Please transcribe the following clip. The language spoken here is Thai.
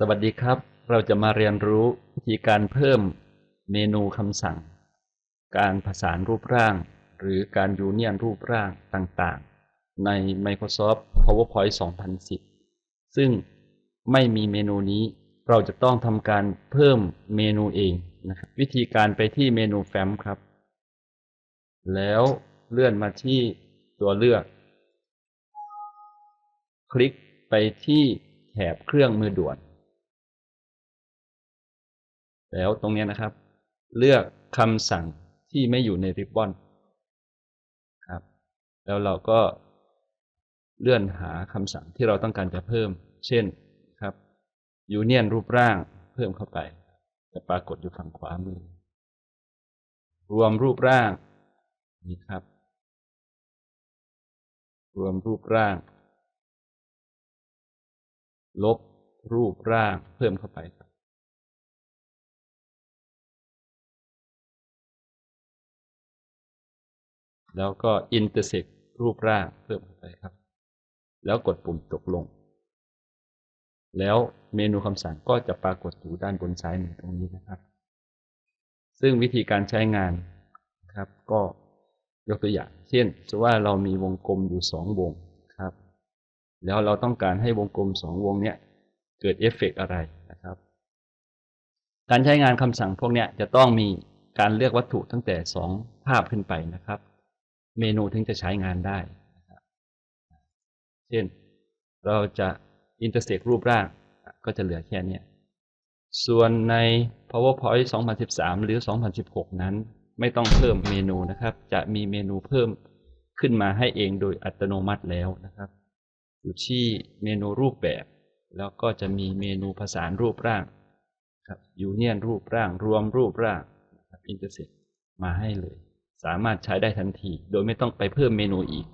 สวัสดีครับ เราจะมาเรียนรู้วิธีการเพิ่มเมนูคำสั่ง การผสานรูปร่าง หรือการยูเนียนรูปร่างต่างๆ ใน Microsoft PowerPoint 2010 ซึ่งไม่มีเมนูนี้ เราจะต้องทำการเพิ่มเมนูเองนะครับวิธีการไปที่เมนูแฟ้มครับ แล้วเลื่อนมาที่ตัวเลือก คลิกไปที่แถบเครื่องมือด่วน แล้วตรงนี้นะครับ เลือกคำสั่งที่ไม่อยู่ในริบบอนครับ แล้วเราก็เลื่อนหาคำสั่งที่เราต้องการจะเพิ่ม เช่นครับยูเนียนรูปร่างเพิ่มเข้าไป จะปรากฏอยู่ฝั่งขวามือ รวมรูปร่างนี่ครับ รวมรูปร่าง ลบรูปร่างเพิ่มเข้าไปครับ แล้วก็ intersect รูปร่างเพิ่มเข้าไปครับ แล้วกดปุ่มตกลง แล้วเมนูคำสั่งก็จะปรากฏอยู่ด้านบนซ้ายมือตรงนี้นะครับ ซึ่งวิธีการใช้งานครับก็ยกตัวอย่าง เช่นสว่าเรามีวงกลมอยู่สองวงครับ แล้วเราต้องการให้วงกลมสองวงเนี้ยเกิดเอฟเฟกอะไรนะครับ การใช้งานคำสั่งพวกเนี้ยจะต้องมีการเลือกวัตถุตั้งแต่สองภาพขึ้นไปนะครับ เมนูถึงจะใช้งานได้ เช่น เราจะอินเตอร์เซกรูปร่างก็จะเหลือแค่นี้ส่วนใน PowerPoint 2013 หรือ 2016 นั้น ไม่ต้องเพิ่มเมนูนะครับ จะมีเมนูเพิ่มขึ้นมาให้เองโดยอัตโนมัติแล้วนะครับ อยู่ที่เมนูรูปแบบ แล้วก็จะมีเมนูผสานรูปร่างครับยูเนียนรูปร่าง รวมรูปร่างอินเตอร์เซกมาให้เลย สามารถใช้ได้ทันที โดยไม่ต้องไปเพิ่มเมนูอีก